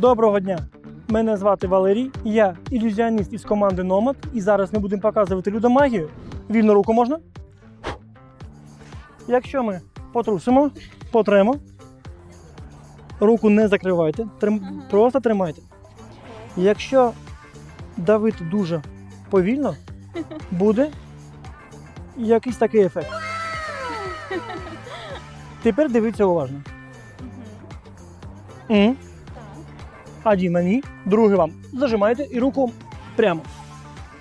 Доброго дня! Мене звати Валерій, я ілюзіоніст із команди Номад, і зараз ми будемо показувати людомагію. Вільну руку можна. Якщо ми потрусимо, потремо, руку не закривайте, трим... Ага. просто тримайте. Якщо давити дуже повільно, буде якийсь такий ефект. Тепер дивіться уважно. М. Один мені, другий вам. Зажимаєте і руку прямо.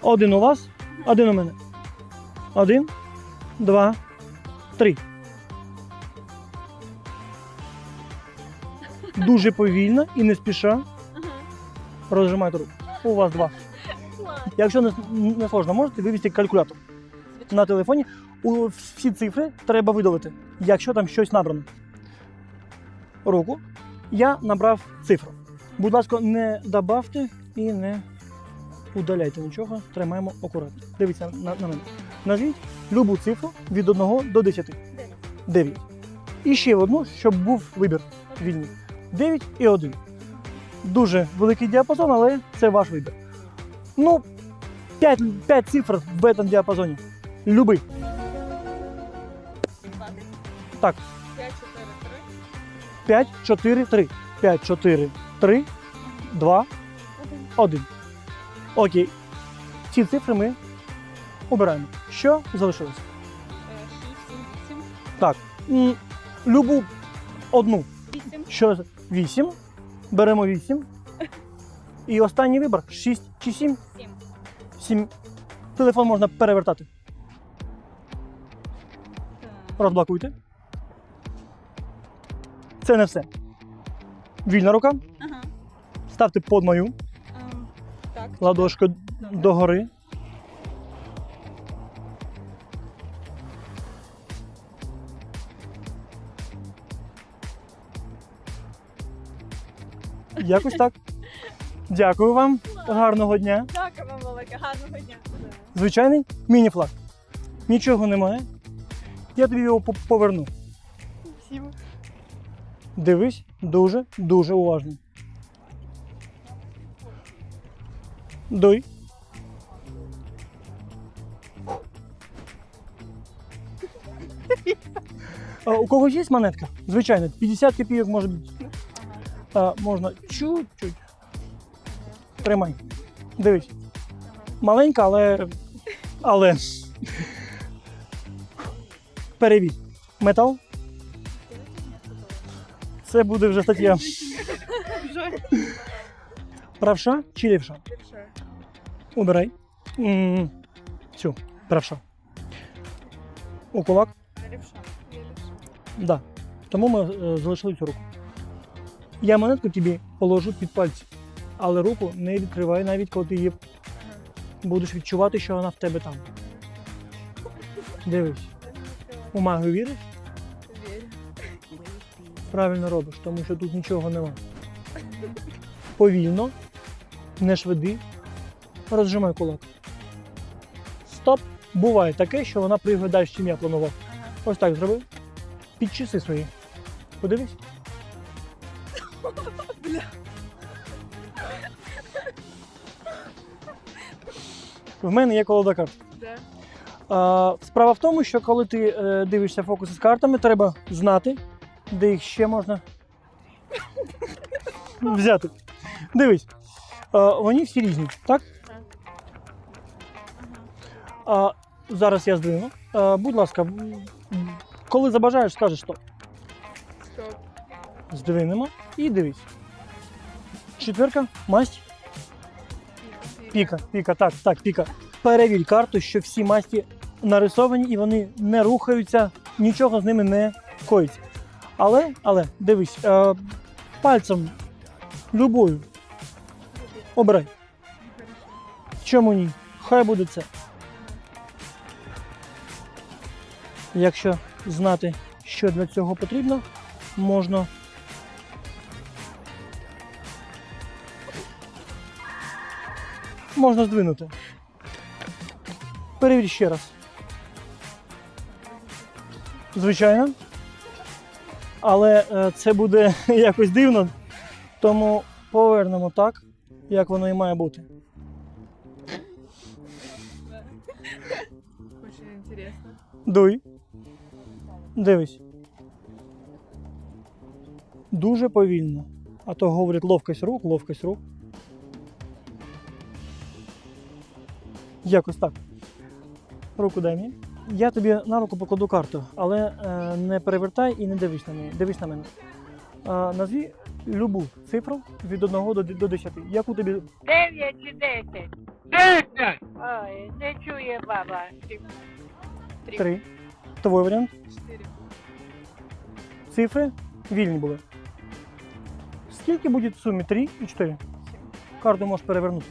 Один у вас, один у мене. Один, два, три. Дуже повільно і не спіша Ага. розжимайте руку. У вас два. Якщо не, не сложно, можете вивести калькулятор на телефоні. У всі цифри треба видалити, якщо там щось набрано. Руку. Я набрав цифру. Будь ласка, не добавте і не удаляйте нічого. Тримаємо акуратно. Дивіться на, на мене. Назвіть любу цифру від 1 до 10. Дев'ять. 9. І ще одну, щоб був вибір вільний. 9 і 1. Дуже великий діапазон, але це ваш вибір. Ну, 5, 5 цифр в цьому діапазоні. Любий. Двадцять. Так. П'ять, чотири, 5, 4, три. 3. 5, 4, 3, 2, Один. 1. Окей. Ці цифри ми обираємо. Що залишилось? Е, Шість, сім, вісім. Так. Любу одну. Вісім. Що 8. Беремо 8. І останній вибір 6 чи 7. Сім. 7. Телефон можна перевертати. Розблокуйте. Це не все. Вільна рука. Ставте під мою Ем, Так. ладошку догори. Якось так. Дякую вам. Гарного дня. Дякую вам велике. Гарного дня. Звичайний міні-флаг. Нічого немає. Я тобі його поверну. Спасибо. Дивись дуже, дуже уважно. Дуй. А, у когось є монетка? Звичайно, 50 копійок може бути. А, можна чуть-чуть. Тримай. Дивись. Маленька, але. Але. Перевір. Метал. Це буде вже стаття. Правша чи лівша? Ліпше. Убирай. М, Цю, правша. У кулак? Ліпше. Да. Тому ми е, залишили цю руку. Я монетку тобі положу під пальці, але руку не відкривай, навіть коли ти її будеш відчувати, що вона в тебе там. Дивись, у магію віриш? Вірю. Правильно робиш, тому що тут нічого нема. Повільно, не швиди, розжимай кулак. Стоп! Буває таке, що вона пригає далі, чим я планував. Ось так зроби. Підчиси свої. Подивись. В мене є колода карт. А, справа в тому, що коли ти е, дивишся фокуси з картами, треба знати, де їх ще можна взяти. Дивись. А, вони всі різні, так? А, зараз я здвину. А, будь ласка, коли забажаєш, скажеш стоп. Стоп. Здвинемо і дивись. Четверка, масть, піка, піка, так, так, піка. Перевірь карту, що всі масті нарисовані і вони не рухаються, нічого з ними не коїться. Але, але, дивись, е, пальцем любою обирай. Чому ні? Хай буде це. Якщо знати, що для цього потрібно, можна. Можна здвинути. Перевір ще раз. Звичайно. Але е, це буде якось дивно, тому повернемо так, як воно і має бути. Очень интересно. Дуй. Дивись. Дуже повільно. А то говорять ловкость рук, ловкость рук. Якось так. Руку дай мені. Я тобі на руку покладу карту, але е, не перевертай і не дивись на мене. Дивись на мене. Е, назві любу цифру від 1 до, до 10. Яку тобі Дев'ять чи десять? Десять! Ой, не чує баба. Три. 3. Твій варіант. Цифри вільні були. Скільки буде в сумі? 3 і 4? Карту можеш перевернути.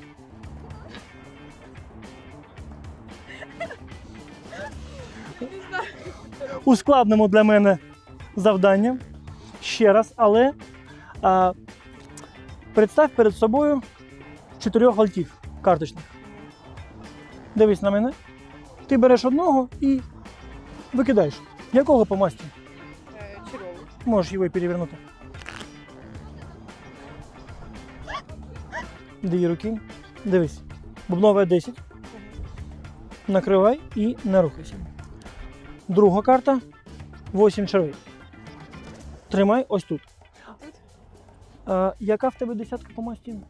Ускладнимо для мене завдання ще раз, але а, представ перед собою чотирьох вальтів карточних. Дивись на мене. Ти береш одного і викидаєш. Якого по масті? Э, Чаровый. Можеш його перевернути. Дві руки. Дивись. Бубнова 10. Накривай і не рухайся. Друга карта 8 червей. Тримай ось тут. А, яка в тебе десятка по масті?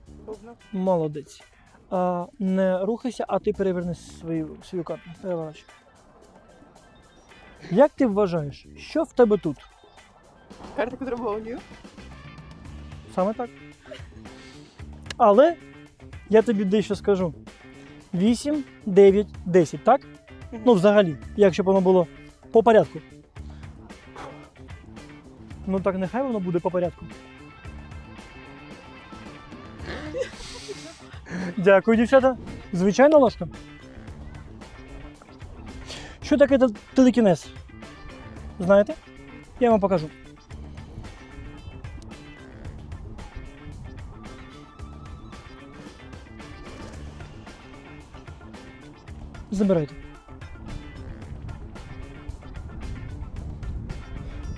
Молодець. А, не рухайся, а ти переверни свою, свою карту. Переворачуй. Як ти вважаєш, що в тебе тут? Карта, которая была у нее. Саме так. Але я тобі дещо скажу: 8, 9, 10, так? Ну, взагалі, якщо б воно було по порядку. Ну так нехай воно буде по порядку. Дякую, дівчата. Звичайна ложка. Що таке те- телекінез? Знаєте? Я вам покажу. Забирайте.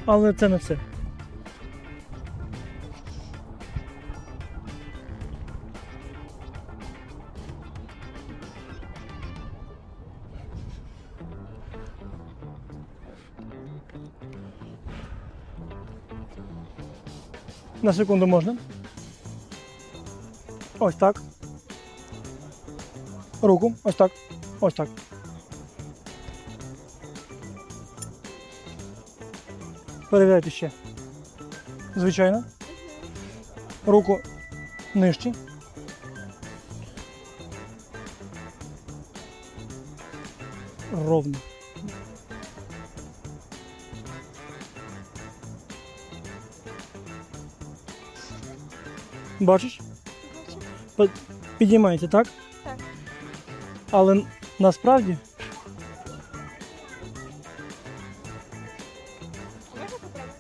Але це не все. На секунду можна. Ось так. Руку. Ось так. Ось так. Перевіряйте ще. Звичайно. Руку нижче. Ровно. Бачиш? Піднімається, так? Так. Але насправді Можно попробовать?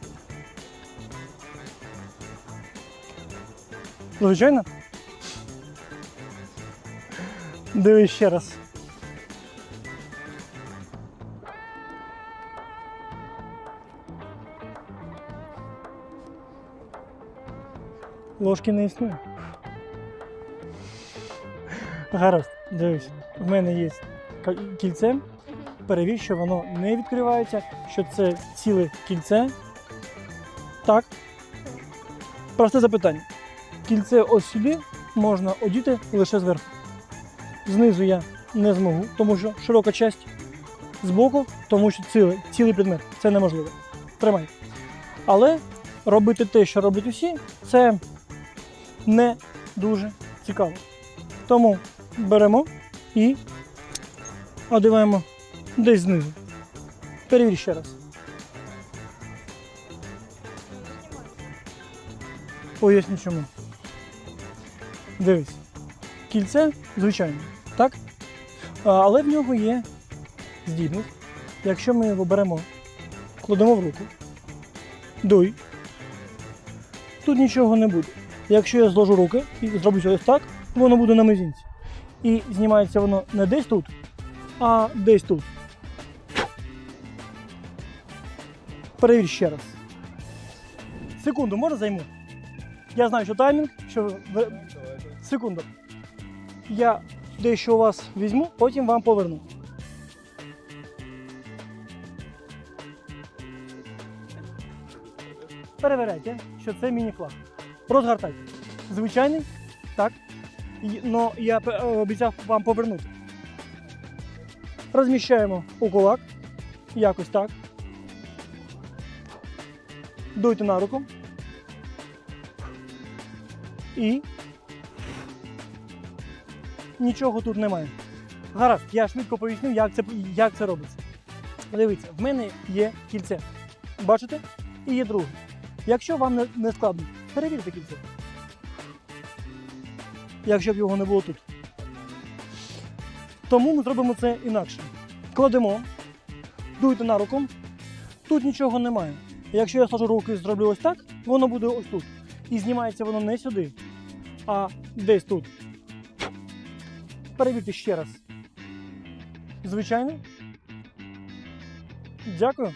Звичайно. Дивись ще раз. Ложки не існує. Гаразд, дивись. В мене є кільце. Перевір, що воно не відкривається, що це ціле кільце. Так. Просте запитання. Кільце ось сюди можна одіти лише зверху. Знизу я не зможу, тому що широка часть. Збоку, тому що цілий, цілий предмет. Це неможливо. Тримай. Але робити те, що роблять усі, це не дуже цікаво. Тому беремо і одіваємо десь знизу. Перевір ще раз. Поясню чому. Дивись. Кільце, звичайно, так? Але в нього є здібність. Якщо ми його беремо, кладемо в руку, дуй, тут нічого не буде. Якщо я зложу руки і зроблю ось так, воно буде на мизинці. І знімається воно не десь тут, а десь тут. Перевір ще раз. Секунду, можна займу? Я знаю, що таймінг, що секунду. Я дещо у вас візьму, потім вам поверну. Перевіряйте, що це міні-флаг. Розгортайте. Звичайний, так. Але я е, обіцяв вам повернути. Розміщаємо у кулак. Якось так. Дуйте на руку. І. Нічого тут немає. Гаразд, я швидко поясню, як це, як це робиться. Дивіться, в мене є кільце. Бачите? І є друге. Якщо вам не, складно, перевірте кільце. Якщо б його не було тут. Тому ми зробимо це інакше. Кладемо, дуйте на руку, тут нічого немає. Якщо я сложу руки і зроблю ось так, воно буде ось тут. І знімається воно не сюди, а десь тут. Перевірте ще раз. Звичайно. Дякую.